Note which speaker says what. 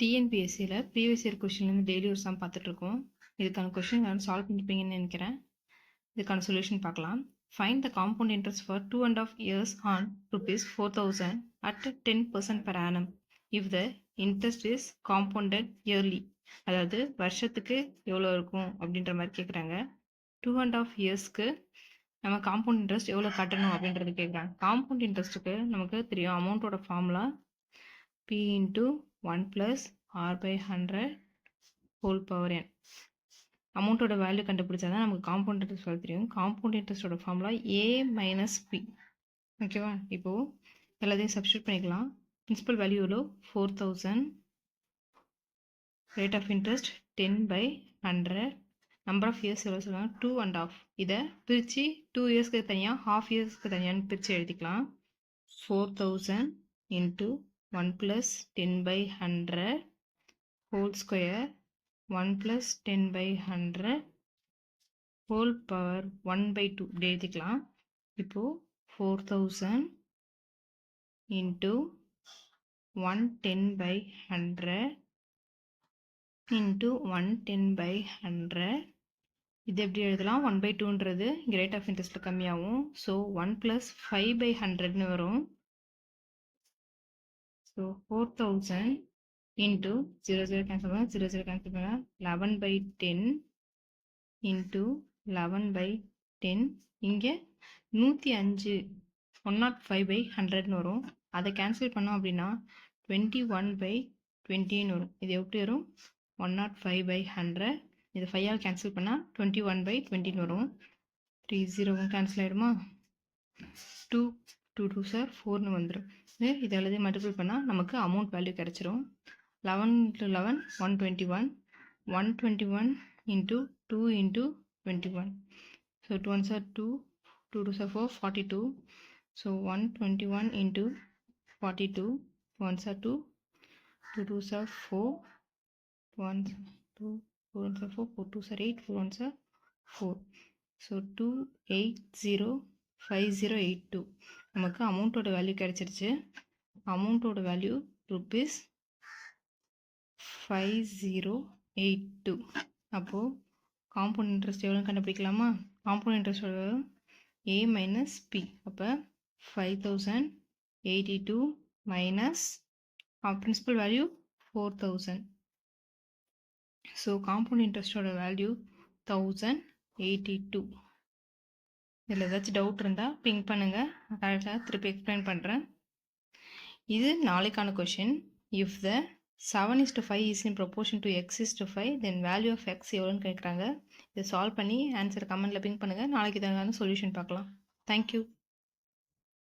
Speaker 1: டிஎன்பிஎஸ்சியில் previous year கொஷின்லேருந்து daily ஒரு sum பார்த்துட்ருக்கோம். இதுக்கான கொஷின் நான் சால்வ் பண்ணிப்பீங்கன்னு நினைக்கிறேன். இதுக்கான சொல்யூஷன் பார்க்கலாம். Find the compound interest for two and half years on rupees four thousand at ten percent per annum if the interest is compounded yearly அதாவது வருஷத்துக்கு எவ்வளோ இருக்கும் அப்படின்ற மாதிரி கேட்குறாங்க டூ அண்ட் ஆஃப் இயர்ஸ்க்கு நம்ம காம்பவுண்ட் இன்ட்ரெஸ்ட் எவ்வளோ கட்டணும் அப்படின்றது கேட்குறாங்க காம்பவுண்ட் இன்ட்ரெஸ்ட்டுக்கு நமக்கு தெரியும் அமௌண்ட்டோட formula P into one plus R by hundred whole power N அமௌண்ட்டோட value கண்டுபிடிச்சா தான் நமக்கு காம்பவுண்ட் இன்ட்ரெஸ்ட் சொல்ல தெரியும். காம்பவுண்ட் இன்ட்ரெஸ்ட்டோட ஃபார்முலா ஏ மைனஸ் பி ஓகேவா இப்போது எல்லாத்தையும் சப்ஸ்டியூட் பண்ணிக்கலாம். பிரின்சிபல் வேல்யூ எவ்வளோ? Four thousand rate of interest ten by hundred number of years எவ்வளோ சொல்லுவாங்க? டூ அண்ட் ஆஃப் இதை பிரித்து டூ இயர்ஸ்க்கு தனியாக ஹாஃப் இயர்ஸ்க்கு தனியான்னு பிரித்து எழுதிக்கலாம். Four thousand into one plus ten by hundred whole square one plus ten by hundred whole power one by two. இப்படி எழுதிக்கலாம். இப்போது four thousand into one ten by hundred into one ten by hundred. இது எப்படி எழுதலாம்? One by டூன்றது rate of இன்ட்ரெஸ்ட்டில் கம்மியாகும். So one plus five by ஹண்ட்ரட்னு வரும். So four thousand into zero zero cancel பண்ணால் ஜீரோ ஜீரோ கேன்சல் பண்ணால் eleven by ten into eleven by ten இங்கே நூற்றி அஞ்சு ஒன் நாட் ஃபைவ் பை ஹண்ட்ரட்னு வரும். அதை கேன்சல் பண்ணோம் அப்படின்னா டுவெண்ட்டி ஒன் பை டுவெண்ட்டின்னு வரும். இது எப்படி வரும்? One nought five by hundred இது ஃபைவால் கேன்சல் பண்ணால் டுவெண்ட்டி ஒன் பை டுவெண்ட்டின்னு வரும். த்ரீ ஜீரோவும் கேன்சல் ஆகிடுமா டூ டூ டூ சார் ஃபோர்னு வந்துடும் இதை எழுதி மல்டிபிள் பண்ணால் நமக்கு அமௌண்ட் வேல்யூ கிடச்சிரும். Eleven into eleven one twenty one one twenty one into two into twenty one so two one sir two two two sir four forty two so one twenty one into forty two one sir two two two sir four one two four one sir four four two sir eight four one sir four so two eight zero five zero eight two நமக்கு அமௌண்ட்டோட value கிடச்சிருச்சு. அமௌண்ட்டோட value rupees five zero eight two அப்போது compound interest எவ்வளோ கண்டுபிடிக்கலாமா? Compound இன்ட்ரெஸ்டோட A minus B அப்போ five thousand eighty two minus principal value four thousand so compound இன்ட்ரெஸ்டோட value thousand eighty two இதில் ஏதாச்சும் டவுட் இருந்தால் பிங்க் பண்ணுங்கள் கரெக்டாக திருப்பி எக்ஸ்பிளைன் பண்ணுறேன் இது நாளைக்கான question if the seven is to five is in proportion to X is to five then value of X எவ்வளோன்னு கேட்குறாங்க இதை சால்வ் பண்ணி ஆன்சர் கமெண்ட்டில் பிங்க் பண்ணுங்கள் நாளைக்கு இதற்கான சொல்யூஷன் பார்க்கலாம். தேங்க்யூ